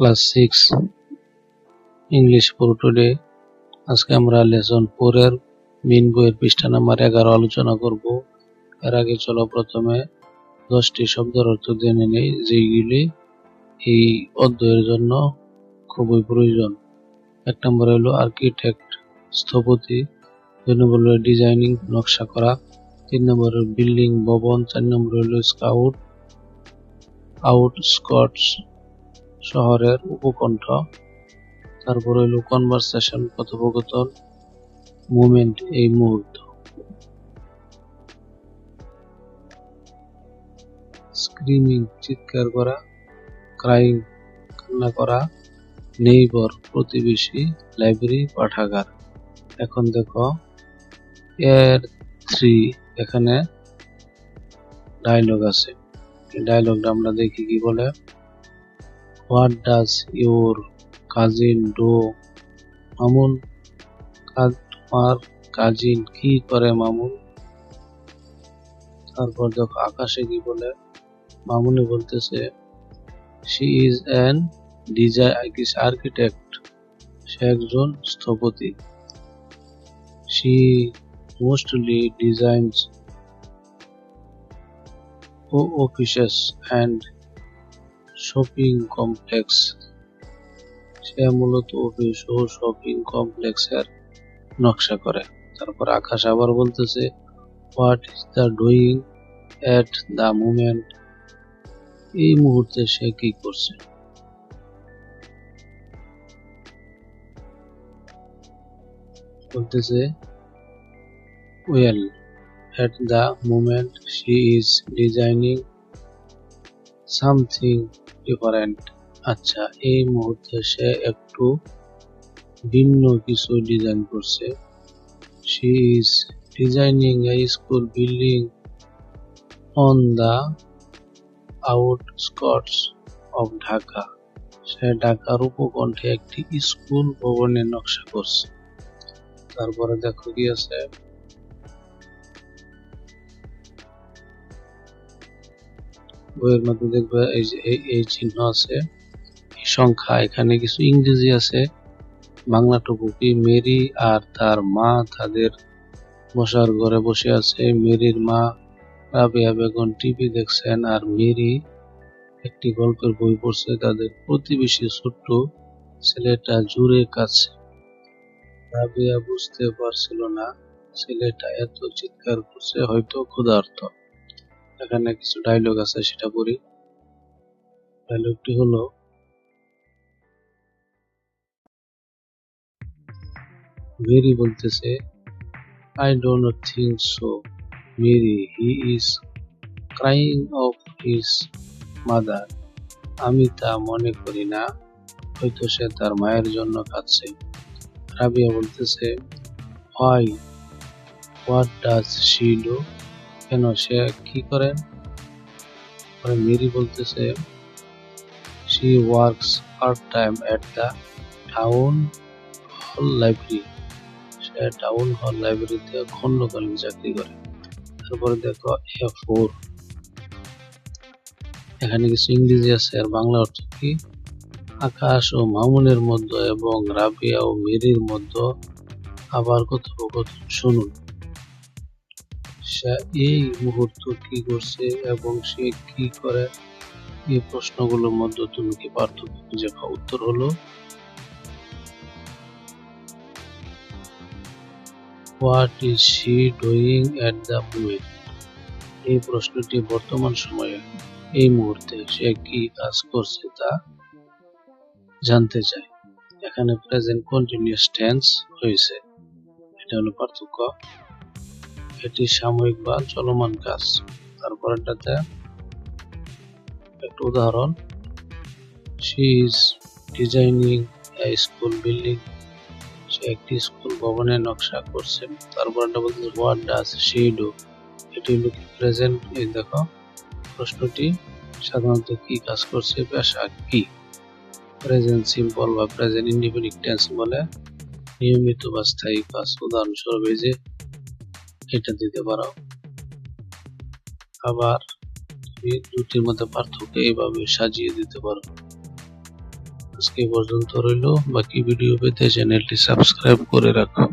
Class six English for today আজকে আমরা lesson four এর মেন বইয়ের পৃষ্ঠা নাম্বার এগারো আলোচনা করব। এর আগে চলো প্রথমে দশটি শব্দের অর্থ জেনে নেই, যেগুলি এই অধ্যায়ের জন্য খুবই প্রয়োজন। এক নম্বর হলো আর্কিটেক্ট স্থপতি, দুই নম্বর হলো ডিজাইনিং নকশা করা, তিন নম্বর বিল্ডিং ভবন, চার নম্বর হলো স্কাউট আউটস্কটস শহরের উপকণ্ঠ। তারপর হইল কনভারসেশন কথোপকথন মুভমেন্ট এই মুহূর্ত। স্ক্রিমিং চিৎকার করা ক্রাইং কান্না করা নেইবর প্রতিবেশী লাইব্রেরি পাঠাগার। এখন দেখো এর থ্রি এখানে ডায়লগ আছে। ডায়লগটা আমরা দেখি কি বলে? What does your cousin do Mamun তোমার কাজিন কি করে মামুন? তারপর দেখো আকাশে কি বলে? মামুনি বলতেছে she is an design architect সে একজন স্থপতি। শি মোস্টলি ডিজাইনস ও অফিসেস অ্যান্ড শপিং কমপ্লেক্স সে মূলত অফিস ও শপিং কমপ্লেক্সের নকশা করে। তারপর আকাশ আবার বলতেছে what is the doing at the moment এই মুহূর্তে সে কি করছে? বলতেছে well at the moment she is designing something different আচ্ছা এই মুহূর্তে সে একটু ভিন্ন কিছু ডিজাইন করছে। She is designing a school building on the outskirts of Dhaka সে ঢাকার উপকণ্ঠে একটি স্কুল ভবনের নকশা করছে। তারপরে দেখো কি আছে। বইয়ের মধ্যে দেখবে এই যে, এই চিহ্ন আছে। এই সংখ্যা, এখানে কিছু ইংরেজি আছে। বাংলাটুকু কি মেরি আর তার মা তাদের বসার ঘরে বসে আছে। মেরির মা রাবিয়া বেগম টিভি দেখছেন আর মেরি একটি গল্পের বই পড়ছে। তাদের প্রতিবেশী ছোট্ট ছেলেটা জুড়ে কাছে রাবিয়া বুঝতে পারছিল না ছেলেটা এত চিৎকার করছে, হয়তো ক্ষুধার্ত। এখানে কিছু ডায়লগ আছে, সেটা পড়ি। ডায়লগটি হলো, মেরি বলতেছে I don't think so Mary he is crying of his mother আমি তা মনে করি না, হয়তো সে তার মায়ের জন্য কাঁদছে। রাবিয়া বলতেছে why what does she do কেন? সে কি করেন মেরি বলতেছে she works part time at the town hall library say town hall লাইব্রেরিতে খণ্ডকালীন চাকরি করে। তারপরে দেখো এ ফোর এখানে কিছু ইংরেজি আছে, আর বাংলা অর্থ কি? আকাশ ও মামুনের মধ্যে এবং রাবিয়া ও মেরির মধ্যে আবার কথোপকথন শুনুন। সে এই মুহূর্ত কি করছে এবং সে কি করে? এই প্রশ্নগুলোর মধ্যে তুমি কি পার্থক্য খুঁজে পাও? উত্তর হলো what is she doing at the moment এই প্রশ্নটি বর্তমান সময়ে, এই মুহূর্তে সে কি কাজ করছে তা জানতে চাই। এখানে প্রেজেন্ট কন্টিনিউয়াস টেন্স হয়েছে। এটা হলো পার্থক্য। এটি সাময়িক বা চলমান কাজ। তারপরেরটাতে একটা উদাহরণ। She is designing school building. সে একটি স্কুল ভবনের নকশা করছে। তারপরটা বলতে হোয়াট ডাজ শি ডু? এটি হলো কি প্রেজেন্ট এই দেখো। প্রশ্নটি সাধারণত কি কাজ করছে, পেশা কি? প্রেজেন্ট সিম্পল বা প্রেজেন্ট ইন্ডিপেন্ডেন্ট টেন্স বলে নিয়মিত বা স্থায়ী কাজ। উদাহরণস্বরূপ এই যে এটা দিতে পারো। আবার দুটির মধ্যে পার্থক্য এইভাবে সাজিয়ে দিতে পারো। আজকে পর্যন্ত রইল। বাকি ভিডিও পেতে চ্যানেলটি সাবস্ক্রাইব করে রাখো।